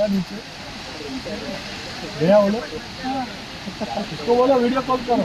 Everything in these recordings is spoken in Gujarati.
જવાની છે ગયા બોલો તો બોલો વીડિયો કોલ કરો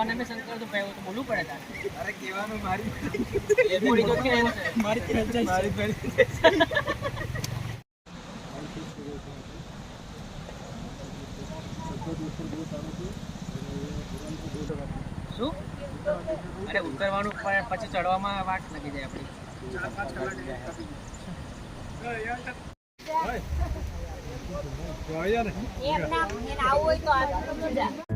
પપ્પાને મેં શંકર તો ભાઈ તો બોલવું પડે તારે. અરે કહેવાનું મારી એ બોલી તો કે મારી મારી શું? અરે ઉતરવાનું પણ પછી ચડવામાં વાટ લાગી જાય આપણી.